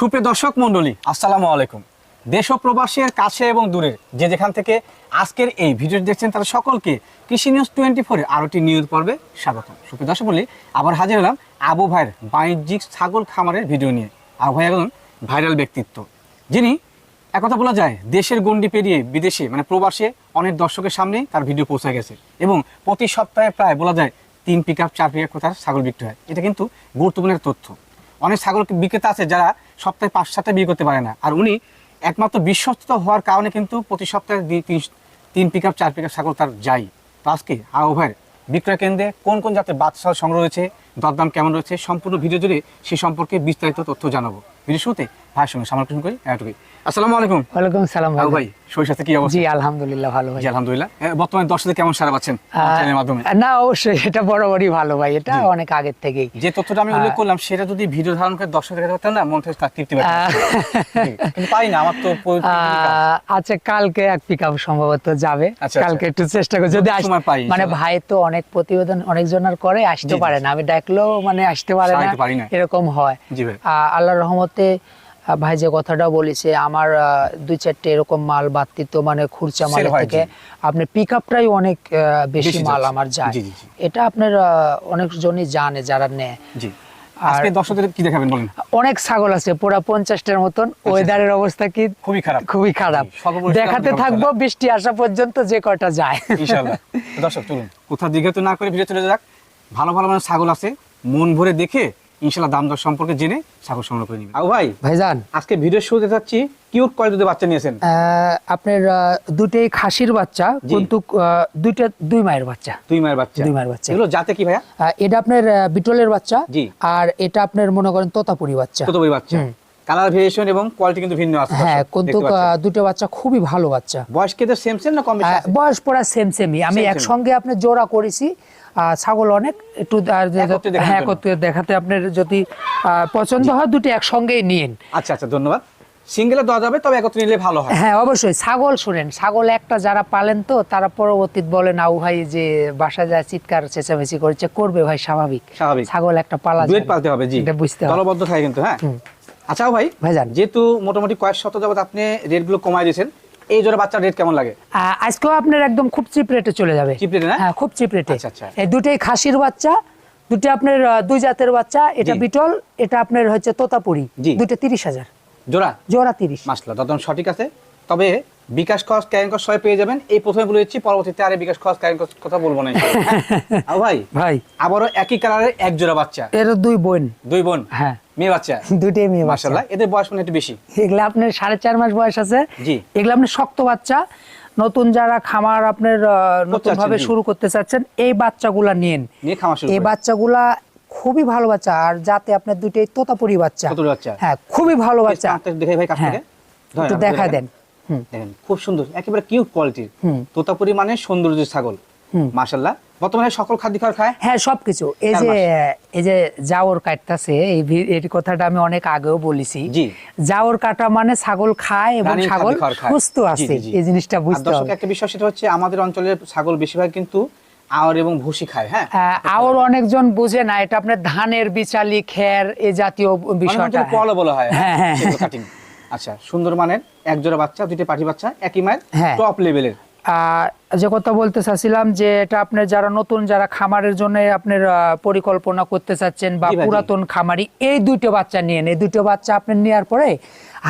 সুপ্রিয় দর্শক মণ্ডলী, আসসালামু আলাইকুম। দেশ ও কাছে এবং দূরের যে যেখান থেকে আজকের এই ভিডিও দেখছেন তারা সকলকে কৃষি নিউজ টোয়েন্টি ফোরের আরও একটি নিউজ পর্বে স্বাগতম। সুপ্রিয় দর্শক মণ্ডলী, আবার হাজির হলাম আবু ভাইয়ের বাণিজ্যিক ছাগল খামারের ভিডিও নিয়ে। আবু ভাই একজন ভাইরাল ব্যক্তিত্ব, যিনি একথা বলা যায় দেশের গণ্ডি পেরিয়ে বিদেশে মানে প্রবাসে অনেক দর্শকের সামনে তার ভিডিও পৌঁছে গেছে এবং প্রতি সপ্তাহে প্রায় বলা যায় তিন পিক আপ চার পিক আপ কোথার ছাগল বিক্রি হয়। এটা কিন্তু গুরুত্বপূর্ণ তথ্য। অনেক ছাগল বিক্রেতা আছে যারা সপ্তাহে পাঁচ সাতটা বিয়ে করতে পারে না। আর উনি একমাত্র বিশ্বস্ত হওয়ার কারণে কিন্তু প্রতি সপ্তাহে তিন তিন পিক আপ চার পিক আপ ছাগল তার যাই তো আজকে ভাইয়ের বিক্রয় কেন্দ্রে কোন কোন জাতের বাচ্চা সংগ্রহ রয়েছে, দরদাম কেমন রয়েছে, সম্পূর্ণ ভিডিও জুড়ে সে সম্পর্কে বিস্তারিত তথ্য জানাব। ভিডিও শুরুতে ভাইয়ের সঙ্গে সমর্পণ করি, এতটুকুই। আসসালামু আলাইকুম। ওয়ালাইকুম সালাম ভাই। শরীর কি অবস্থা? জি আলহামদুলিল্লাহ ভালো ভাই। জি আলহামদুলিল্লাহ। বর্তমানে দর্শকদের কেমন সারা পাচ্ছেন চ্যানেলের মাধ্যমে? না অবশ্যই এটা বরাবরই ভালো ভাই এটা অনেক আগের থেকেই। যে তথ্যটা আমি উল্লেখ করলাম সেটা যদি ভিডিও ধারণ করে দর্শকদের কাছে না মন থেকে তার তৃপ্তি কিন্তু পাই না আমার তো আচ্ছা কালকে এক পিক সম্ভবত যাবে। আচ্ছা, কালকে আচ্ছা। একটু চেষ্টা করি যদি সময় পাই, মানে ভাই তো অনেক প্রতিবেদন অনেক জনের করে আসতে। পারে না। আমি ডাকলেও মানে আসতে পারে না পারি না। এরকম হয়। ভাই। আল্লাহর রহমতে ভাই যে কথাটা বলেছে আমার দুই চারটে এরকম মাল বাড়তি মানে খুরচা মাল থেকে জি। আপনার পিক আপটাই অনেক বেশি মাল আমার যায়। এটা আপনার অনেকজনই জানে যারা নেয়। আজকে দর্শকদের কি দেখাবেন বলেন? অনেক ছাগল আছে পুরা পঞ্চাশটার মতন। ওয়েদারের অবস্থা কি? খুবই খারাপ। খুবই খারাপ। দেখাতে থাকব বৃষ্টি আসা পর্যন্ত যে কটা যায়। ইনশাআল্লাহ। দর্শক চলুন। কোথাও দিকে তো না করে ভিডিও চলে যাক। ভালো ভালো মানে ছাগল আছে। মন ভরে দেখে ইনশাআল্লাহ দাম দর সম্পর্কে জেনে ছাগল সংগ্রহ করে নিবেন। আবু ভাই ভাইজান। আজকে ভিডিও শুরুতে যাচ্ছি কিউট কোয়ালিটিতে বাচ্চা নিয়েছেন? আপনার দুটোই খাসির বাচ্চা কিন্তু দুইটা দুই মায়ের বাচ্চা। দুই মায়ের বাচ্চা। দুই মায়ের বাচ্চা। এগুলো জাতে কি ভাইয়া? এটা আপনার বিটলের বাচ্চা জি। আর এটা আপনার মনে করেন তোতাপুরি বাচ্চা। বই বাচ্চা। হুম। কালার ভেরিয়েশন এবং কোয়ালিটি কিন্তু ভিন্ন আছে হ্যাঁ কিন্তু দুটো বাচ্চা খুবই ভালো বাচ্চা। বয়স কেদের সেম সেম না কম বেশি বয়স পড়া সেম সেমই আমি. একসঙ্গে আপনি জোড়া করেছি ছাগল অনেক একটু হ্যাঁ দেখাতে আপনার যদি পছন্দ হয় দুটো একসঙ্গেই নিন। আচ্ছা আচ্ছা ধন্যবাদ। সিঙ্গেলে দেওয়া যাবে তবে একত্রে নিলে ভালো হয়। হ্যাঁ অবশ্যই ছাগল শুনেন। ছাগল একটা যারা পালেন তো তারা পরবর্তীত বলেন আউ ভাই যে বাসা যায় চিৎকার চেঁচামেচি করছে করবে ভাই স্বাভাবিক। স্বাভাবিক। ছাগল একটা পালা পালতে হবে জি। এটা বুঝতে হবে। দলবদ্ধ থাকে কিন্তু হ্যাঁ। আচ্ছা ভাই ভাইজান। যেহেতু মোটামুটি কয়েক শত যাবত আপনি রেটগুলো কমাই দিয়েছেন এই জোড়া বাচ্চার রেট কেমন লাগে? আজকে আজকেও আপনার একদম খুব চিপ রেটে চলে যাবে। চিপ রেটে না? হ্যাঁ খুব চিপ রেটে আচ্ছা, আচ্ছা। এই দুটোই খাসির বাচ্চা দুটো আপনার দুই জাতের বাচ্চা এটা। বিটল এটা আপনার হচ্ছে তোতাপুরি দুটো তিরিশ হাজার। জোড়া? জোড়া তিরিশ। মাসলা দদন সঠিক আছে? তবে বিকাশ খরচ ক্যারিং খরচ সবাই পেয়ে যাবেন। এই প্রথমে বলে দিচ্ছি পরবর্তীতে আরে বিকাশ খরচ ক্যারিং খরচ কথা বলব না? ভাই ভাই। আবারও একই কালারের এক জোড়া বাচ্চা। এর দুই বোন। দুই বোন? হ্যাঁ। মেয়ে বাচ্চা? দুটোই মেয়ে মাশাআল্লাহ এদের বয়স মানে একটু বেশি। এগুলা আপনার সাড়ে চার মাস বয়স আছে। জি। এগুলা আপনার শক্ত বাচ্চা। নতুন যারা খামার আপনার নতুন ভাবে শুরু করতে চাচ্ছেন এই বাচ্চাগুলা নিন নিয়ে খাওয়া শুরু এই। বাচ্চাগুলা খুবই ভালো বাচ্চা আর যাতে আপনার দুইটাই তোতাপুরি বাচ্চা। বাচ্চা। হ্যাঁ খুবই ভালো বাচ্চা। দেখাই ভাই কাছ হ্যাঁ। থেকে? একটু দেখা দেন। দেখেন খুব সুন্দর একেবারে কিউট কোয়ালিটির। তোতাপুরি মানে সৌন্দর্যের ছাগল হুম। মাশাল্লাহ বর্তমানে সকল খাদ্য খাবার খায়? হ্যাঁ সবকিছু। এই যে এই যে জাওর কাটতাছে এই এই কথাটা আমি অনেক আগেও বলেছি। জাওর কাটা মানে ছাগল খায় এবং ছাগল। সুস্থ আছে। এই জিনিসটা বুঝতে দর্শক হবে। একটা বিষয় সেটা হচ্ছে আমাদের অঞ্চলের ছাগল বেশিরভাগ কিন্তু আওয়ার এবং ভুসি খায় হ্যাঁ? আহ, আর অনেকজন বুঝে না এটা আপনার ধানের বিচালি খের এই জাতীয় বিষয়টা বলা হয় হ্যাঁ, হ্যাঁ, কাটিং আচ্ছা সুন্দর মানের এক জোড়া বাচ্চা দুইটা পাঠি বাচ্চা একই মায়ের হ্যাঁ। টপ লেভেলের যে কথা বলতে চাচ্ছিলাম যে এটা আপনার যারা নতুন যারা খামারের জন্য আপনার পরিকল্পনা করতে চাচ্ছেন বা। পুরাতন খামারি এই দুইটো বাচ্চা নিয়েন এই দুটো বাচ্চা আপনি নেওয়ার পরে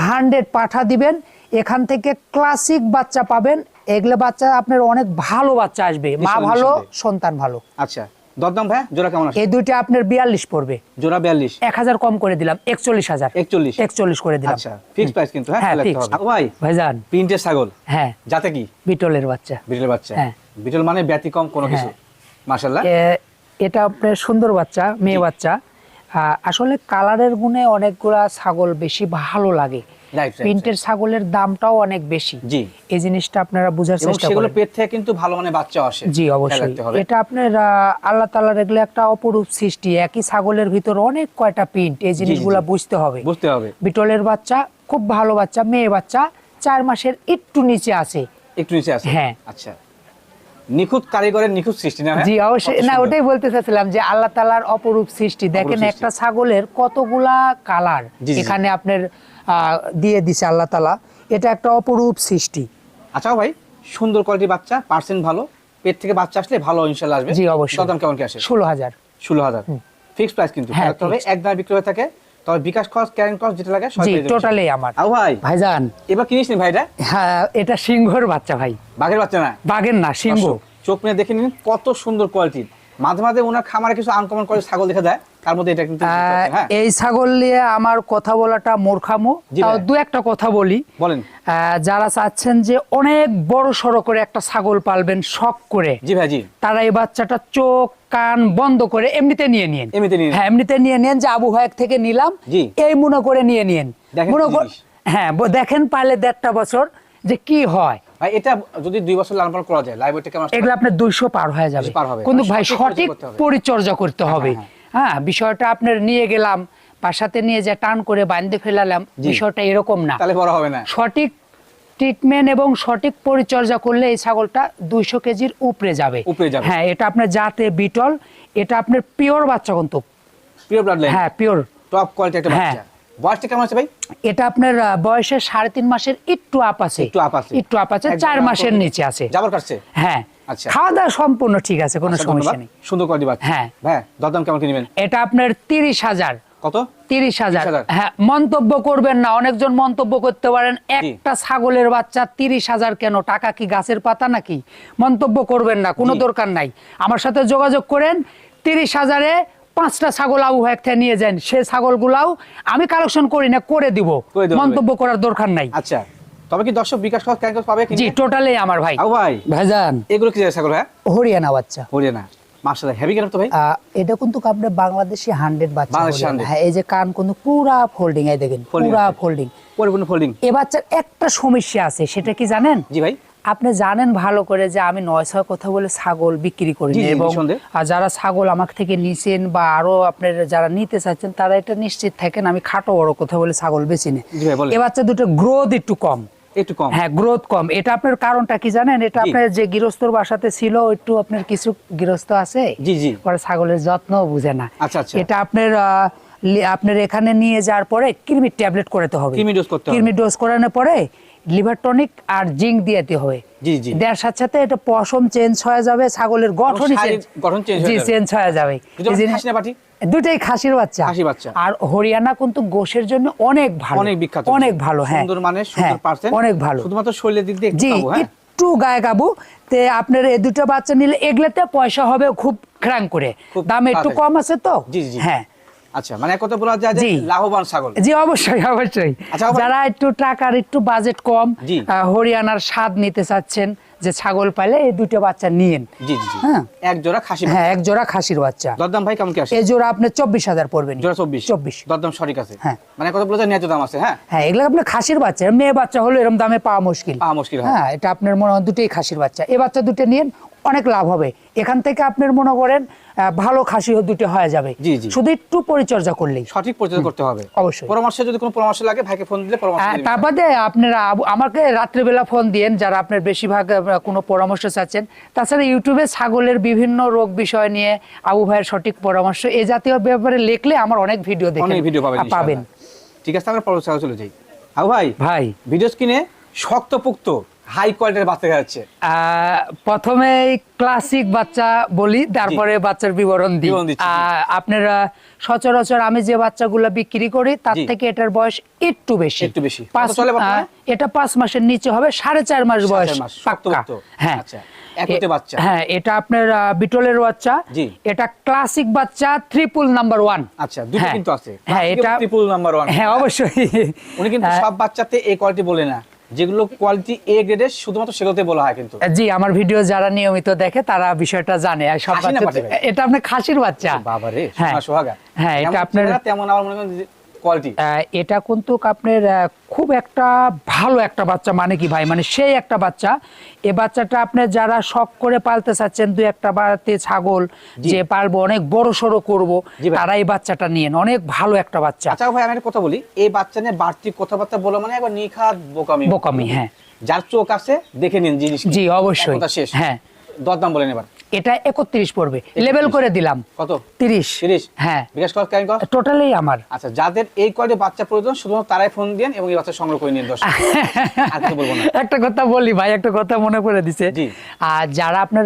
হান্ড্রেড পাঠা দিবেন এখান থেকে ক্লাসিক বাচ্চা পাবেন। এগুলো বাচ্চা আপনার অনেক ভালো বাচ্চা আসবে। মা ভালো সন্তান ভালো। আচ্ছা। দরদাম ভাই জোড়া কেমন আছে? এই দুইটা আপনার বিয়াল্লিশ পড়বে। জোড়া বিয়াল্লিশ। এক হাজার কম করে দিলাম একচল্লিশ হাজার। একচল্লিশ। একচল্লিশ করে দিলাম। আচ্ছা ফিক্স প্রাইস কিন্তু হ্যাঁ হ্যাঁ ভাই ভাইজান। প্রিন্টের ছাগল। হ্যাঁ। যাতে কি? বিটলের বাচ্চা। বিটল বাচ্চা। হ্যাঁ। বিটল মানে ব্যতিক্রম কোনো কিছু। মাশাল্লাহ এটা আপনার সুন্দর বাচ্চা মেয়ে বাচ্চা। আহ, আসলে কালারের গুণে অনেকগুলা ছাগল বেশি ভালো লাগে। প্রিন্টের ছাগলের দামটাও অনেক বেশি। জি। এই জিনিসটা আপনারা বোঝার চেষ্টা সেগুলো পেট থেকে কিন্তু ভালো মানে বাচ্চা আসে। জি অবশ্যই। এটা আপনার আল্লাহ তালার এগুলো একটা অপরূপ সৃষ্টি। একই ছাগলের ভিতর অনেক কয়টা প্রিন্ট এই জিনিসগুলা বুঝতে হবে। বুঝতে হবে। বিটলের বাচ্চা খুব ভালো বাচ্চা মেয়ে বাচ্চা চার মাসের একটু নিচে আছে। একটু নিচে আছে? হ্যাঁ। আচ্ছা। নিখুঁত কারিগরের নিখুঁত সৃষ্টি না জি অবশ্যই। না। ওটাই বলতে চাচ্ছিলাম যে আল্লাহ তালার অপরূপ সৃষ্টি। দেখেন একটা ছাগলের কতগুলা কালার। এখানে আপনার দিয়ে দিছে আল্লাহ তালা। এটা একটা অপরূপ সৃষ্টি। আচ্ছা ভাই সুন্দর কোয়ালিটির বাচ্চা পার্সেন্ট ভালো। পেট থেকে বাচ্চা আসলে ভালো ইনশাল্লাহ আসবে। জি, অবশ্যই। দাম কেমন কি আসে? ষোলো হাজার। ষোলো হাজার। ফিক্সড প্রাইস কিন্তু। হ্যাঁ, তবে এক দামে বিক্রি হয়ে থাকে। তবে বিকাশ ক্যারিং যেটা লাগে জি টোটালি আমার। আও ভাই ভাইজান। এবার কিনিস নি ভাইটা? হ্যাঁ এটা সিংহর বাচ্চা ভাই। বাঘের বাচ্চা না? বাঘের না সিংহ। চোখ মেয়ে দেখে নিন কত সুন্দর কোয়ালিটির মাঝে মাঝে ওনার খামারে কিছু আনকমন করে ছাগল দেখা যায়। তার মধ্যে এটা কিন্তু হ্যাঁ। এই ছাগল নিয়ে আমার কথা বলাটা মূর্খামো দু একটা কথা বলি। বলেন। যারা চাচ্ছেন যে অনেক বড় সড়ো করে একটা ছাগল পালবেন শখ করে জি ভাই জি। তারা এই বাচ্চাটা চোখ কান বন্ধ করে এমনিতে নিয়ে নিন এমনিতে নিয়ে হ্যাঁ এমনিতে নিয়ে নেন যে আবু হায়াক থেকে নিলাম এই মনে করে নিয়ে নিন মনে কর- হ্যাঁ দেখেন পারলে দেড়টা বছর যে কি হয়। ভাই এটা যদি দুই বছর লালন পালন করা যায় লাইভ ওয়েটটা কেমন এগুলো আপনার দুইশো পার হয়ে যাবে। কিন্তু ভাই সঠিক সঠিক পরিচর্যা করতে হবে। হ্যাঁ, বিষয়টা আপনার নিয়ে গেলাম বাসাতে নিয়ে যে টান করে বাঁধতে ফেলালাম বিষয়টা এরকম না। তাহলে বড় হবে না। সঠিক ট্রিটমেন্ট এবং সঠিক পরিচর্যা করলে এই ছাগলটা দুইশো কেজির উপরে যাবে। উপরে যাবে। হ্যাঁ এটা আপনার জাতে বিটল এটা আপনার পিওর বাচ্চা কিন্তু। পিওর হ্যাঁ পিওর টপ কোয়ালিটি একটা হ্যাঁ। বাচ্চা। বয়সটা কেমন আছে ভাই? এটা আপনার বয়সের সাড়ে তিন মাসের একটু আপ আছে। একটু আপ আছে। একটু আপ আছে চার মাসের নিচে আছে। যাবার কাছে হ্যাঁ। আচ্ছা। খাওয়া দাওয়া সম্পূর্ণ ঠিক আছে কোনো সমস্যা নেই। সুন্দর কোয়ালিটি বাচ্চা। হ্যাঁ। হ্যাঁ দরদাম কেমন কি এটা আপনার তিরিশ হাজার। কত? তিরিশ হাজার। হ্যাঁ মন্তব্য করবেন না অনেকজন মন্তব্য করতে পারেন। একটা ছাগলের বাচ্চা তিরিশ হাজার কেন? টাকা কি গাছের পাতা নাকি? মন্তব্য করবেন না কোনো দরকার নাই। আমার সাথে যোগাযোগ করেন তিরিশ হাজারে পাঁচটা ছাগল আবু একটা নিয়ে যান সে ছাগলগুলাও আমি কালেকশন করি না করে দিব। মন্তব্য করার দরকার নাই। আচ্ছা তবে কি দর্শক বিকাশ ক্যারিং পাবে জি টোটালি আমার ভাই। আও ভাই ভাইজান। এগুলো কি ছাগল হ্যাঁ? হরিয়ানা বাচ্চা। হরিয়ানা। মার্শাল্লাহ হেভি তো ভাই? আহ, এটা কিন্তু আপনার বাংলাদেশি হান্ড্রেড বাচ্চা বাংলাদেশি হরিয়ানা। 100 হ্যাঁ এই যে কান কিন্তু পুরা ফোল্ডিং এই দেখেন পুরা ফোল্ডিং পরিপূর্ণ ফোল্ডিং এ বাচ্চার একটা সমস্যা আছে সেটা কি জানেন? জি ভাই। আপনি জানেন ভালো করে যে আমি নয় ছয় কথা বলে ছাগল বিক্রি করি না এবং আর যারা ছাগল আমার থেকে নিছেন বা আরও আপনার যারা নিতে চাচ্ছেন তারা এটা নিশ্চিত থাকেন আমি খাটো বড় কথা বলে ছাগল নেই জি এ বাচ্চা দুটো গ্রোথ একটু কম। একটু কম। হ্যাঁ গ্রোথ কম। এটা আপনার কারণটা কি জানেন? এটা আপনার যে গৃহস্থর বাসাতে ছিল একটু আপনার কিছু গৃহস্থ আছে? জি, জি। ওরা ছাগলের যত্ন বুঝে না। আচ্ছা, আচ্ছা। এটা আপনার আপনার এখানে নিয়ে যাওয়ার পরে কৃমির ট্যাবলেট করতে হবে। কৃমি dose করতে কৃমি ডোজ করানোর পরে লিভার টনিক আর জিঙ্ক দিতে হবে। জি, জি। দেওয়ার সাথে সাথে এটা পশম চেঞ্জ হয়ে যাবে ছাগলের গঠনই শারীরিক চেঞ্জ গঠন জি চেঞ্জ হয়ে যাবে? দুটাই খাসির বাচ্চা। খাসি বাচ্চা। আর হরিয়ানা কিন্তু গোশের জন্য অনেক ভালো। অনেক বিখ্যাত। অনেক ভালো হ্যাঁ। সুন্দর মানে সুন্দর পার্সেন্ট অনেক ভালো। শুধুমাত্র শরীরের দিক দিয়ে একটু জি হ্যাঁ। একটু গায়ে গাবু তে আপনার এই দুটো বাচ্চা নিলে এগুলোতে পয়সা হবে খুব ক্রাং। করে দাম একটু কম আছে তো। হ্যাঁ। আচ্ছা মানে এক কথা বলা যায় যে লাভবান ছাগল। জি অবশ্যই অবশ্যই। আচ্ছা, যারা একটু টাকার একটু বাজেট কম হরিয়ানার স্বাদ নিতে চাচ্ছেন যে ছাগল পাইলে এই দুটো বাচ্চা নিয়েন। জি জি হ্যাঁ। এক জোড়া খাসি হ্যাঁ এক জোড়া খাসির বাচ্চা। দরদাম ভাই কেমন কি আসে এই জোড়া আপনার চব্বিশ হাজার পড়বেন জোড়া চব্বিশ। চব্বিশ। দরদাম সঠিক আছে? হ্যাঁ। মানে কথা বলা যায় ন্যায্য দাম আছে হ্যাঁ? হ্যাঁ এগুলো আপনার খাসির বাচ্চা। মেয়ে বাচ্চা হলে এরকম দামে পাওয়া মুশকিল। পাওয়া মুশকিল হ্যাঁ। এটা আপনার মনে হয় দুটোই খাসির বাচ্চা। এই বাচ্চা দুটো নিন অনেক লাভ হবে। এখান থেকে আপনার মনে করেন ভালো খাসি দুটো হয়ে যাবে। শুধু একটু পরিচর্যা করলেই। সঠিক পরিচর্যা করতে হবে। অবশ্যই। পরামর্শ যদি কোনো পরামর্শ লাগে ভাইকে ফোন দিলে পরামর্শ হ্যাঁ। তার বাদে আপনারা আমাকে রাত্রিবেলা ফোন দিয়েন যারা আপনার বেশিরভাগ কোনো পরামর্শ চাচ্ছেন। তাছাড়া ইউটিউবে ছাগলের বিভিন্ন রোগ বিষয় নিয়ে আবু ভাইয়ের সঠিক পরামর্শ এ জাতীয় ব্যাপারে লিখলে আমার অনেক ভিডিও দেখেন ভিডিও পাবেন ঠিক আছে আমরা ছাগল চলে যাই। আবু ভাই ভাই। ভিডিও স্ক্রিনে শক্তপুক্ত হাই কোয়ালিটির বাচ্চা যাচ্ছে প্রথমে ক্লাসিক বাচ্চা বলি তারপরে বাচ্চার বিবরণ দিই। আপনারা সচরাচর আমি যে বাচ্চাগুলো বিক্রি করি তার থেকে এটার বয়স একটু বেশি। একটু বেশি। পাঁচ এটা পাঁচ মাসের নিচে হবে সাড়ে চার মাস বয়স। হ্যাঁ। আচ্ছা, বাচ্চা। হ্যাঁ এটা আপনার বিটলের বাচ্চা। এটা ক্লাসিক বাচ্চা ট্রিপল নাম্বার ওয়ান আচ্ছা, দুটো কিন্তু আছে। হ্যাঁ এটা এবং triple number হ্যাঁ অবশ্যই। উনি কিন্তু সব বাচ্চাতে এই কোয়ালিটি বলে না। যেগুলো কোয়ালিটি এ গ্রেডের শুধুমাত্র সেগুলোতে বলা হয় কিন্তু জি আমার ভিডিও যারা নিয়মিত দেখে তারা বিষয়টা জানে সব? এটা আপনার খাসির বাচ্চা বাবা রে হ্যাঁ। সোহাগা হ্যাঁ এটা আপনার তেমন আমার মনে করেন কোয়ালিটি এটা কিন্তু আপনার খুব একটা ভালো একটা বাচ্চা মানে কি ভাই? মানে সেই একটা বাচ্চা। এ বাচ্চাটা আপনি যারা শখ করে পালতে চাচ্ছেন দু একটা বাড়িতে ছাগল। যে পালবো অনেক বড় সড়ো করব। তারা এই বাচ্চাটা নিয়েন। অনেক ভালো একটা বাচ্চা। আচ্ছা ভাই আমি একটা কথা বলি। এই বাচ্চা নিয়ে বাড়তি কথাবার্তা বলা মানে একবার নিখাত বোকামি। বোকামি, হ্যাঁ। যার চোখ আছে দেখে নিন জিনিস জি অবশ্যই। শেষ। হ্যাঁ। দরদাম বলেন এবার। এটা একত্রিশ পড়বে। লেবেল করে দিলাম। কত? তিরিশ। তিরিশ। হ্যাঁ। বিকাশ কর কেন টোটালি আমার। আচ্ছা যাদের এই কয়টি বাচ্চা প্রয়োজন শুধুমাত্র তারাই ফোন দিন এবং এই বাচ্চা সংগ্রহ করে নিন দর্শক। আর কিছু বলব না। একটা কথা বলি ভাই একটা কথা মনে করে দিছে। আর যারা আপনার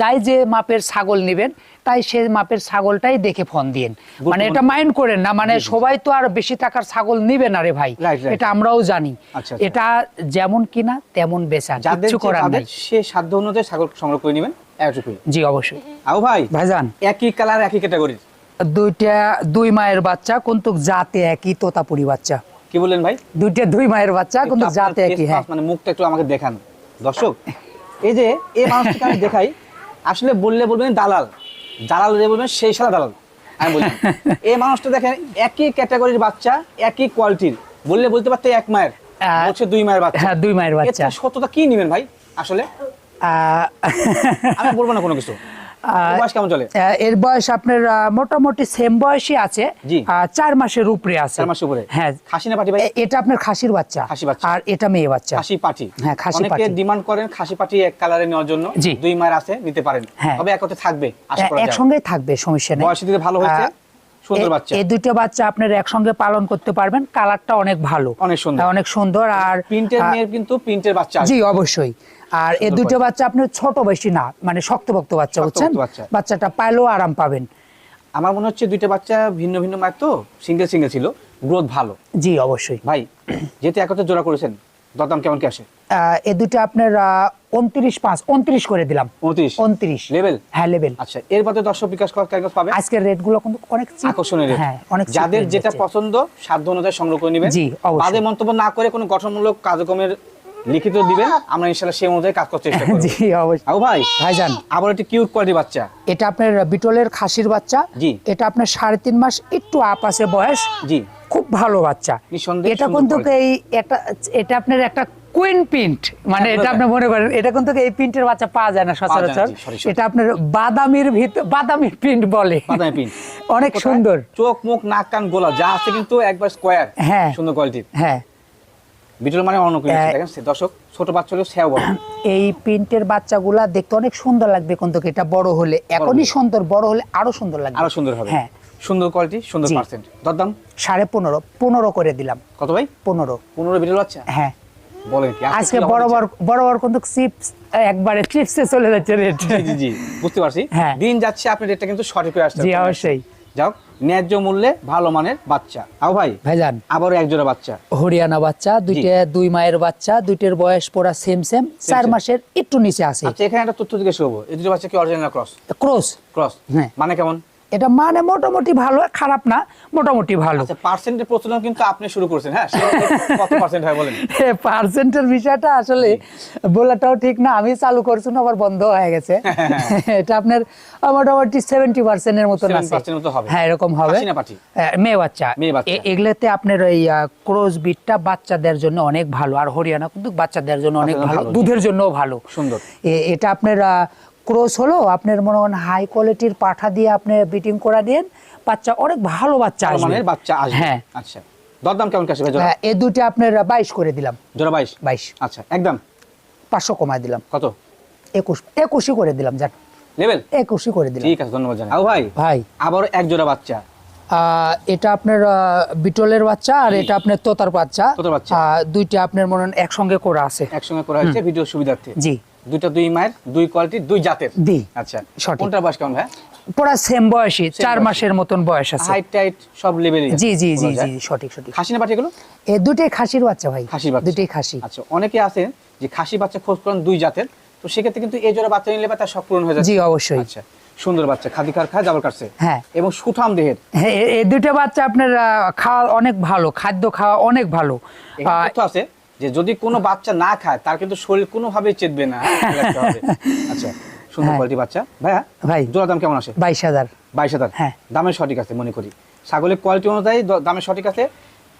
যাই যে মাপের ছাগল নেবেন তাই সে মাপের ছাগলটাই দেখে ফোন দিন মানে এটা মাইন্ড করেন না মানে সবাই তো আর বেশি টাকার ছাগল নিবে না রে ভাই. এটা আমরাও জানি। আচ্ছা, আচ্ছা। এটা যেমন কিনা তেমন বেচা করার নাই। সে সাধ্য অনুযায়ী ছাগল সংগ্রহ করে নেবেন জি অবশ্যই। আবু ভাই ভাইজান। একই কালার একই ক্যাটাগরির দুইটা দুই মায়ের বাচ্চা কিন্তু জাতে একই তোতাপুরি বাচ্চা। কি বললেন ভাই? দুইটা দুই মায়ের বাচ্চা কিন্তু জাতে একই হ্যাঁ। মানে মুখটা একটু আমাকে দেখান। দর্শক এই যে এই মানুষটাকে আমি দেখাই আসলে বললে বলবেন দালাল দালাল যে বলবেন সেই সালা দালাল। আমি বলি এই মানুষটা দেখেন একই ক্যাটাগরির বাচ্চা একই কোয়ালিটির বললে বলতে পারতে এক মায়ের দুই মায়ের বাচ্চা। হ্যাঁ দুই মায়ের বাচ্চা। সত্যতা কি নেবেন ভাই আসলে? আমি বলব না কোনো কিছু। বয়স কেমন চলে? এর বয়স আপনার মোটামুটি সেম বয়সই আছে। চার মাসের উপরে আছে। চার মাসের উপরে? হ্যাঁ। খাসি না পাটি ভাই? এটা আপনার খাসির বাচ্চা। খাসি বাচ্চা। আর এটা মেয়ে বাচ্চা। খাসি পাটি? হ্যাঁ, খাসি অনেকে ডিমান্ড করেন খাসি পাটি এক কালারে নেওয়ার জন্য। দুই মায়ের আছে নিতে পারেন। হ্যাঁ। তবে একতে থাকবে আশা করা যায়। একসঙ্গে থাকবে সমস্যা নেই। বয়সে দিতে ভালো হয়েছে সুন্দর এ- বাচ্চা। এই দুটো বাচ্চা আপনার একসঙ্গে পালন করতে পারবেন। কালারটা অনেক ভালো। অনেক সুন্দর। অনেক সুন্দর আর প্রিন্টের মেয়ের কিন্তু প্রিন্টের বাচ্চা জি অবশ্যই। আর এই দুটো বাচ্চা। বাচ্চা আপনার ছোট বেশি না মানে শক্তভক্ত বাচ্চা বুঝছেন? বাচ্চাটা পাইলেও আরাম পাবেন। আমার মনে হচ্ছে দুইটা বাচ্চা ভিন্ন ভিন্ন মায়ের তো সিঙ্গেল সিঙ্গেল ছিল গ্রোথ ভালো। জি অবশ্যই। ভাই যেহেতু একত্রে জোড়া করেছেন দরদাম কেমন কি আসে? এই দুটো আপনার উনত্রিশ পাঁচ উনত্রিশ করে দিলাম। উনত্রিশ? উনত্রিশ। লেভেল হ্যাঁ লেভেল আচ্ছা এর বাদে দর্শক বিকাশ কর কাগজ পাবে? আজকের রেটগুলো কিন্তু অনেক। আকর্ষণীয়। হ্যাঁ অনেক যাদের যেটা পছন্দ সাধ্য অনুযায়ী সংগ্রহ করে নেবেন। জি, অবশ্যই। বাদে মন্তব্য না করে কোনো গঠনমূলক কার্যক্রমের লিখিত দিবেন আমরা ইনশাল্লাহ সেই অনুযায়ী কাজ করতে চেষ্টা করব। জি অবশ্যই। আবু ভাই ভাইজান। আবার একটি কিউট কোয়ালিটি বাচ্চা। এটা আপনার বিটলের খাসির বাচ্চা। জি। এটা আপনার সাড়ে তিন মাস একটু আপ আছে বয়স। জি। খুব ভালো বাচ্চা। এটা কিন্তু এই এটা এটা আপনার একটা কুইন প্রিন্ট মানে হ্যাঁ, এটা আপনি মনে করেন এটা কিন্তু এই প্রিন্টের বাচ্চা পাওয়া যায় না সচরাচর। এটা আপনার বাদামির ভিতর বাদামির প্রিন্ট বলে। বাদামি। অনেক সুন্দর। চোখ মুখ নাক কান গোলা যা আছে কিন্তু একবার স্কোয়ার হ্যাঁ। সুন্দর কোয়ালিটির হ্যাঁ। বিটল মানে অন্য কিছু হ্যাঁ। দেখেন দর্শক ছোট বাচ্চা সেও বড়। এই প্রিন্টের বাচ্চাগুলা দেখতে অনেক সুন্দর লাগবে কিন্তু এটা বড় হলে। এখনই সুন্দর বড় হলে আরও সুন্দর লাগবে। আরও সুন্দর হবে। হ্যাঁ। সুন্দর কোয়ালিটি সুন্দর। পার্সেন্ট দরদাম? সাড়ে পনেরো পনেরো করে দিলাম। কত ভাই? পনেরো। পনেরো বিটল বাচ্চা? হ্যাঁ। বলেন কি আজকে বড় বড় বড় বড় কিন্তু চিপস একবারে চিপসে চলে যাচ্ছে রেট জি জি বুঝতে পারছি। হ্যাঁ। দিন যাচ্ছে আপনি রেটটা কিন্তু সঠিক হয়ে আসছে জি অবশ্যই। যাও ন্যায্য মূল্যে ভালো মানের বাচ্চা। আও ভাই ভাইজান। আবারও এক জোড়া বাচ্চা। হরিয়ানা বাচ্চা দুইটা দুই মায়ের বাচ্চা দুইটার বয়স পুরা সেম সেম চার। মাসের একটু নিচে আছে। আচ্ছা এখানে একটা তথ্য জিজ্ঞেস করব। এই দুটো বাচ্চা কি অরিজিনাল ক্রস ক্রস ক্রস হ্যাঁ। মানে কেমন? এটা মানে মোটামুটি ভালো খারাপ না মোটামুটি ভালো। আচ্ছা পার্সেন্টের প্রচলন কিন্তু আপনি শুরু করেছেন হ্যাঁ? কত পার্সেন্ট হয় বলেন? পার্সেন্টের বিষয়টা আসলে বলাটাও ঠিক না আমি চালু করছি না আবার বন্ধ হয়ে গেছে। এটা আপনার মোটামুটি সেভেন্টি পার্সেন্টের মতন 70% আছে মতো হ্যাঁ এরকম হবে? হ্যাঁ, মেয়ে বাচ্চা। এগুলোতে আপনার ওই ক্রোজ বিটটা বাচ্চাদের জন্য অনেক ভালো আর হরিয়ানা কিন্তু বাচ্চাদের জন্য অনেক ভালো ভালো, দুধের জন্যও ভালো। সুন্দর। এটা আপনার ক্রস হলো আপনার মনে করেন হাই কোয়ালিটির পাঠা দিয়ে আপনি বিটিং করা দিন বাচ্চা অনেক ভালো বাচ্চা আসবে। বাচ্চা আসবে। হ্যাঁ। আচ্ছা। দরদাম কেমন কাছে ভাই হ্যাঁ, এই দুটো আপনার বাইশ করে দিলাম। জোড়া বাইশ? বাইশ। আচ্ছা একদম? পাঁচশো কমায় দিলাম। কত? একুশ একুশই করে দিলাম যাক। লেভেল একুশই করে দিলাম। ঠিক আছে ধন্যবাদ জানাই। আও ভাই? ভাই। আবারও এক জোড়া বাচ্চা। আহ, এটা আপনার বিটলের বাচ্চা আর এটা আপনার তোতার বাচ্চা। বাচ্চা। দুইটা আপনার মনে হয় একসঙ্গে করা আছে। একসঙ্গে করা আছে ভিডিও সুবিধার্থে। জি। দুইটা দুই মায়ের দুই কোয়ালিটি দুই জাতের। দি আচ্ছা সঠিক। কোনটার বয়স কেমন ভাই পুরা সেম বয়সী চার মাসের মতন বয়স আছে। হাইট টাইট সব লেভেলই জি জি জি জি সঠিক সঠিক। খাসি না পাঠি এগুলো এ দুটোই খাসির বাচ্চা ভাই। খাসির বাচ্চা। দুটোই খাসি। আচ্ছা অনেকে আছেন যে খাসি বাচ্চা খোঁজ করেন দুই জাতের তো সেক্ষেত্রে কিন্তু এই জোড়া বাচ্চা নিলে তার সব পূরণ হয়ে যাচ্ছে। জি অবশ্যই। আচ্ছা সুন্দর বাচ্চা খাদি খার খায় জাবর কাটছে। হ্যাঁ। এবং সুঠাম দেহের। হ্যাঁ এই দুটো বাচ্চা আপনার খাওয়া অনেক ভালো খাদ্য খাওয়া অনেক ভালো। আছে যে যদি কোনো বাচ্চা না খায় তার কিন্তু শরীর কোনোভাবেই চেতবে না। হ্যাঁ। আচ্ছা সুন্দর হ্যাঁ। কোয়ালিটি বাচ্চা। ভাইয়া ভাই। জোড়া দাম কেমন আসে বাইশ হাজার। বাইশ হাজার। হ্যাঁ। দামের সঠিক আছে মনে করি। ছাগলের কোয়ালিটি অনুযায়ী দামের সঠিক আছে।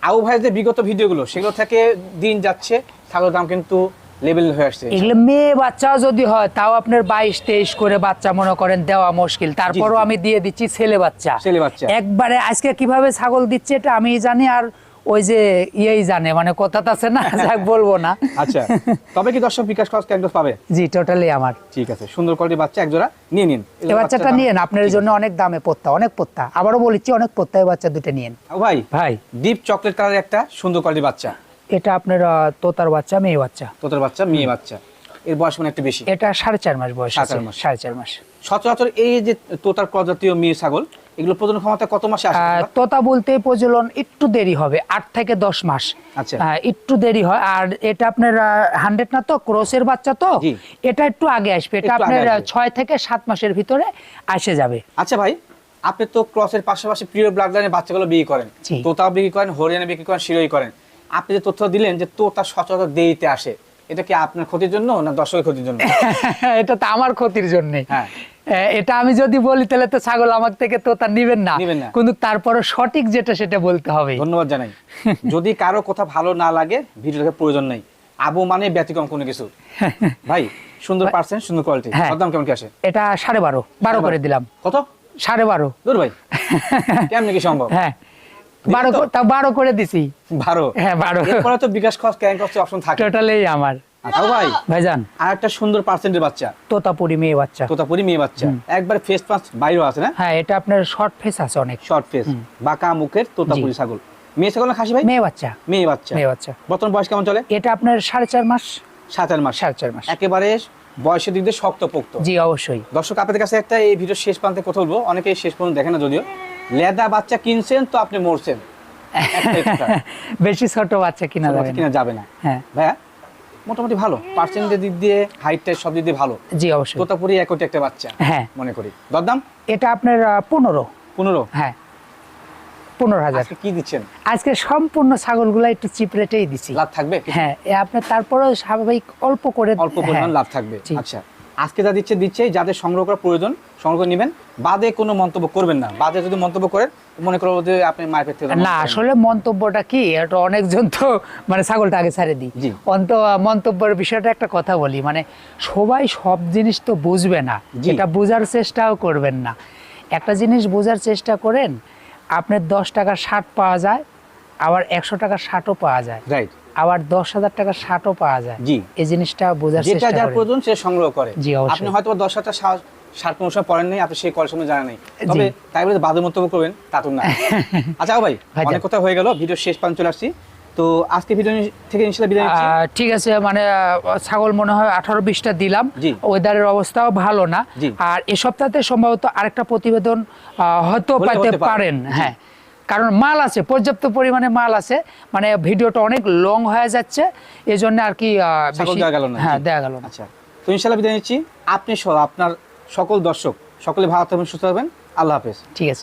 আউ ভাইয়ের যে বিগত ভিডিওগুলো সেগুলো থেকে দিন যাচ্ছে ছাগলের দাম কিন্তু লেভেল হয়ে আসছে এগুলো মেয়ে বাচ্চাও যদি হয় তাও আপনার বাইশ তেইশ করে বাচ্চা মনে করেন দেওয়া মুশকিল। তারপরও আমি দিয়ে দিচ্ছি ছেলে বাচ্চা। ছেলে বাচ্চা। একবারে আজকে কীভাবে ছাগল দিচ্ছে এটা আমি জানি। আর ওই যে ইয়েই জানে মানে কথা আছে না যাক বলব না। আচ্ছা তবে কি দর্শক বিকাশ খরচ ক্যাকটাস পাবে? জি টোটালি আমার। ঠিক আছে সুন্দর কোয়ালিটির বাচ্চা এক জোড়া নিয়ে নিন। এই বাচ্চাটা নিয়ে আপনার জন্য অনেক দামে পত্তা অনেক পত্তা। আবারও বলেছি অনেক পত্তা এই বাচ্চা দুটো নিয়েন। ও ভাই ভাই। ডিপ চকলেট কালারের একটা সুন্দর কোয়ালিটির বাচ্চা। এটা আপনার আহ, তোতার বাচ্চা মেয়ে বাচ্চা। তোতার বাচ্চা মেয়ে বাচ্চা। এর বয়স মানে একটু বেশি। এটা সাড়ে চার মাস বয়স সাড়ে আছে চার মাস। সাড়ে চার মাস। সচরাচর এই যে তোতার প্রজাতীয় মেয়ে ছাগল এগুলো প্রজনন ক্ষমতা কত মাসে আসে তোতা বলতে প্রজনন একটু দেরি হবে আট থেকে দশ মাস। আচ্ছা। একটু দেরি হয় আর এটা আপনার হান্ড্রেড না তো ক্রসের বাচ্চা তো? এটা একটু আগে আসবে এটা আপনার আহ, আসবে। ছয় থেকে সাত মাসের ভিতরে আসে যাবে। আচ্ছা ভাই আপনি তো ক্রসের পাশাপাশি প্রিয় ব্লাড লাইনের বাচ্চাগুলো বিক্রি করেন। তোতা বিক্রি করেন হরিয়ানা বিক্রি করেন শিরোই করেন। আপনি যে তথ্য দিলেন যে তোতা সচরাচর দেরিতে আসে এটা কি আপনার ক্ষতির জন্য না দর্শকের ক্ষতির জন্য? এটা তো আমার ক্ষতির জন্য। হ্যাঁ। এটা আমি যদি বলি তাহলে তো ছাগল আমার থেকে তোতা নিবেন না। নিবেন না। কিন্তু তারপরে সঠিক যেটা সেটা বলতে হবে। ধন্যবাদ জানাই। যদি কারও কথা ভালো না লাগে ভিডিও দেখার প্রয়োজন নেই। আবু মানে ব্যতিক্রম কোনো কিছু। ভাই সুন্দর পার্সেন্ট সুন্দর কোয়ালিটি হ্যাঁ। দাম কেমন কি আসে? এটা সাড়ে বারো। বারো করে দিলাম। কত? সাড়ে বারো। দূর ভাই। কেমন কি সম্ভব? হ্যাঁ। বারো তো? তা বারো করে দিছি। বারো? হ্যাঁ, বারো। এরপরে তো বিকাশ খরচ ক্যাং খরচ অপশন থাকে। টোটালি আমার। আচ্ছা ভাই ভাইজান। আর একটা সুন্দর পার্সেন্টের বাচ্চা। তোতাপুরি মেয়ে বাচ্চা। তোতাপুরি মেয়ে বাচ্চা। একবার ফেস পাঁচ বাইরেও আছে না? হ্যাঁ এটা আপনার শর্ট ফেস আছে অনেক। শর্ট ফেস বাঁকা মুখের তোতাপুরি ছাগল। মেয়ে ছাগল না খাসি ভাই? মেয়ে বাচ্চা। মেয়ে বাচ্চা। মেয়ে বাচ্চা। বর্তমান বয়স কেমন চলে? এটা আপনার সাড়ে চার মাস। মাস। সাড়ে চার মাস। একেবারে বয়সের দিক দিয়ে শক্ত পোক্ত জি অবশ্যই। দর্শক আপনাদের কাছে একটা এই ভিডিও শেষ প্রান্তে কথা বলব। অনেকেই শেষ পর্যন্ত দেখেন না যদিও। লেদা বাচ্চা কিনছেন তো আপনি মরছেন। বেশি ছোট বাচ্চা কিনা যাবে কিনা যাবে না। হ্যাঁ। ভাইয়া? মোটামুটি ভালো। পার্সেন্টেজ দিক দিয়ে হাইট সব দিক দিয়ে ভালো। জি অবশ্যই। তোতাপুরি একটি একটা বাচ্চা হ্যাঁ। মনে করি। দরদাম? এটা আপনার পনেরো। পনেরো? হ্যাঁ। পনেরো হাজার। কি দিচ্ছেন? আজকে সম্পূর্ণ ছাগলগুলো একটু চিপ রেটেই দিচ্ছি লাভ থাকবে? হ্যাঁ এ আপনার তারপরেও স্বাভাবিক অল্প করে অল্প পরিমাণ হ্যাঁ। লাভ থাকবে। আচ্ছা। আজকে যা দিচ্ছে দিচ্ছে যাদের সংগ্রহ করা প্রয়োজন সংগ্রহ নেবেন। বাদে কোনো মন্তব্য করবেন না। বাদে যদি মন্তব্য করেন মনে করো যে আপনি মার্কেট থেকে না আসলে মন্তব্যটা কি? এটা অনেকজন তো মানে ছাগলটা আগে ছাড়ে দিই। অন্ত মন্তব্যের বিষয়টা একটা কথা বলি। মানে সবাই সব জিনিস তো বুঝবে না। এটা বোঝার চেষ্টাও করবেন না। একটা জিনিস বোঝার চেষ্টা করেন আপনার দশ টাকার শার্ট পাওয়া যায় আবার একশো টাকার শার্টও পাওয়া যায়। রাইট আবার দশ হাজার টাকার শার্টও পাওয়া যায়। জি। এই জিনিসটা বোঝার যেটা যার প্রয়োজন সে সংগ্রহ করে। জি। আপনি হয়তো দশ হাজার সার কোনো সময় পড়েন নেই আপনি সেই কলের সময় জানা নেই। তবে তাই বলে বাদে মন্তব্য করবেন তা তো না। আচ্ছা ভাই অনেক কথা হয়ে গেল ভিডিও শেষ পান চলে আসছি। তো আজকে ভিডিও থেকে ইনশাল্লাহ বিদায় ঠিক আছে মানে ছাগল মনে হয় আঠারো বিশটা দিলাম। ওয়েদারের অবস্থাও ভালো না। আর এ সপ্তাহে সম্ভবত আরেকটা প্রতিবেদন হয়তো পাইতে পারেন। হ্যাঁ। কারণ মাল আছে পর্যাপ্ত পরিমাণে মাল আছে মানে ভিডিওটা অনেক লং হয়ে যাচ্ছে এই জন্য আর কি গেল না হ্যাঁ দেওয়া গেল আচ্ছা তো ইনশাল্লাহ বিদায় নিচ্ছি। আপনি সহ আপনার সকল দর্শক সকলে ভালো থাকবেন সুস্থ হবেন আল্লাহ হাফেজ। ঠিক আছে।